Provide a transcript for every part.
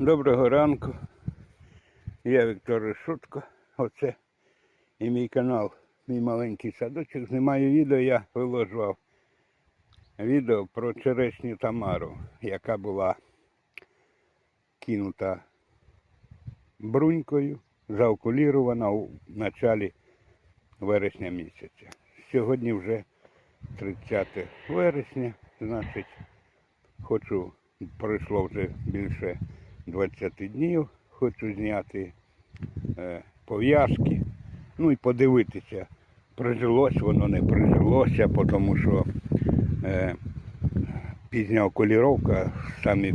Доброго ранку. Я Віктор Решутко. Оце і мій канал, мій маленький садочок. Знімаю відео, я виложував відео про черешню Тамару, яка була кинута брунькою, заокулірована у началі вересня місяця. Сьогодні вже 30 вересня, значить, хочу, пройшло вже більше 20 днів, хочу зняти е, пов'язки, ну і подивитися, прижилось воно, не прижилося, тому що е, пізня окуліровка, самі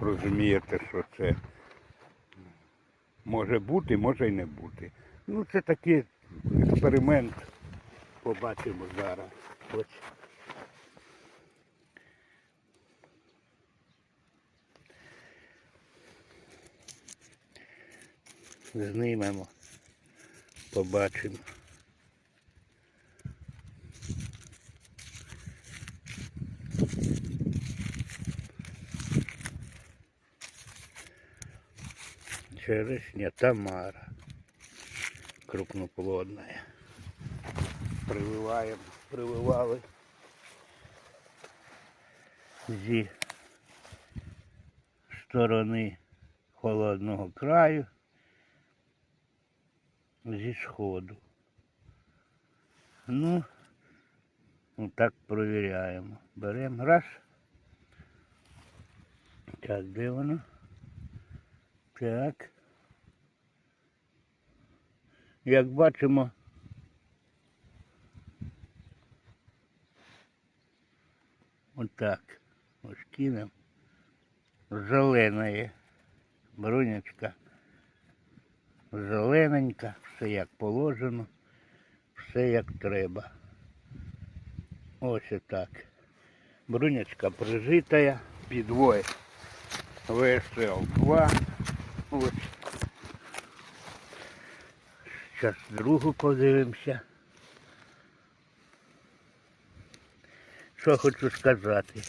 розумієте, що це може бути, може й не бути. Ну, це такий експеримент. Побачимо зараз. Ось. Знімемо, побачимо. Черешня Тамара. Крупноплодная. Прививаємо, прививали зі сторони холодного краю, зі сходу. Ну, так провіряємо. Беремо раз. Так, де воно? Так. Як бачимо, отак. Ось кинемо. Зеленає. Брунячка. Зелененька, все як положено, все як треба. Ось отак. Брунячка прижитая, підвой ВСЛ 2. Ось. Зараз другу подивимося. Що хочу сказати.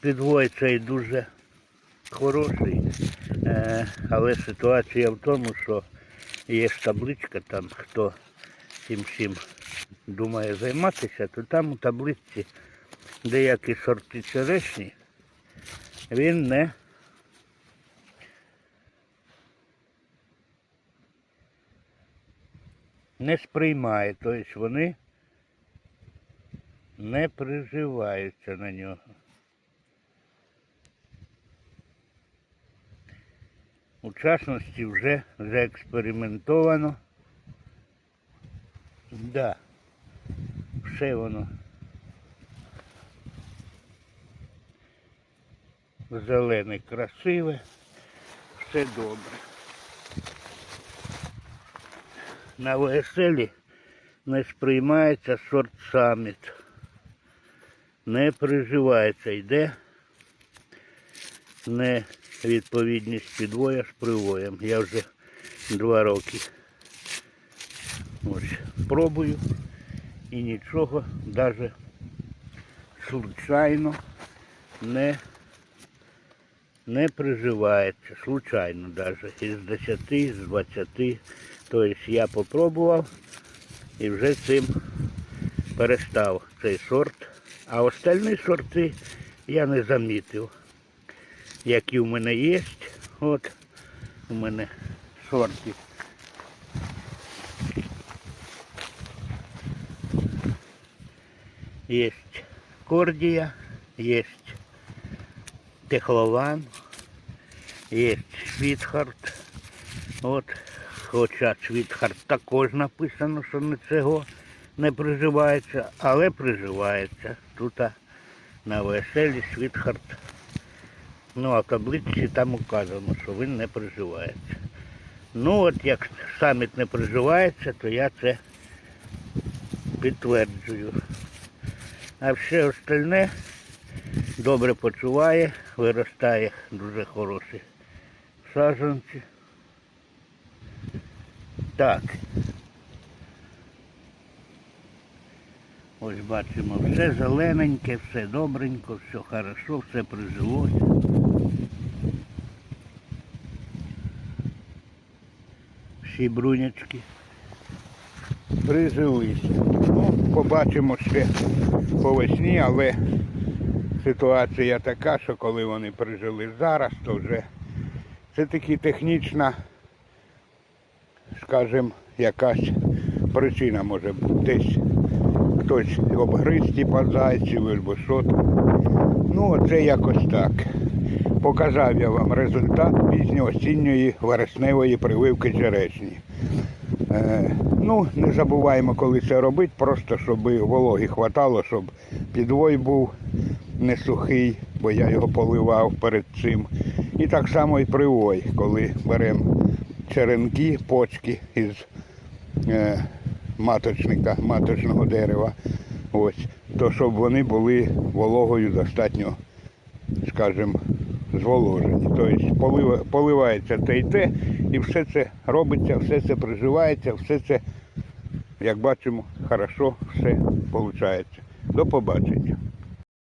Підвой цей дуже хороший, але ситуація в тому, що є ж табличка там, хто цим всім думає займатися, то там у табличці деякі сорти черешні, він не не сприймає, тобто вони не приживаються на нього. У частності вже заекспериментовано. Да, все воно зелене, красиве, все добре. На ВСЛі не сприймається сорт саміт. Не приживається, йде невідповідність підвоя з привоєм. Я вже два роки ось, пробую і нічого навіть случайно не, не приживається. Случайно навіть із 10, з 20. Тобто я попробував і вже цим перестав цей сорт. А остальні сорти я не замітив які в мене є. От у мене сорти. Є кордія, є техлован, є світхард. От, хоча світхард також написано, що не цього не приживається, але приживається. Тут на веселі світхард Ну, а таблиці там указано, що він не приживається. Ну от як саміт не приживається, то я це підтверджую. А все остальне добре почуває, виростає дуже хороші саджанці. Так. Ось бачимо, все зелененьке, все добренько, все хорошо, все прижилося. Наші брунячки прижилися. Ну, побачимо ще по весні, але ситуація така, що коли вони прижили зараз, то вже це таки технічна, скажімо, якась причина може бути. Десь хтось обгриз типа зайців або що. Ну, оце якось так. Показав я вам результат пізньоосінньої вересневої прививки черешні. Е, ну, не забуваємо, коли це робити, просто щоб вологи хватало, щоб підвой був не сухий, бо я його поливав перед цим. І так само і привой, коли беремо черенки, почки із е, маточника, маточного дерева, ось, то щоб вони були вологою достатньо, скажімо, зволожені. Тобто полива, поливається те й те, і все це робиться, все це приживається, все це, як бачимо, хорошо все виходить. До побачення.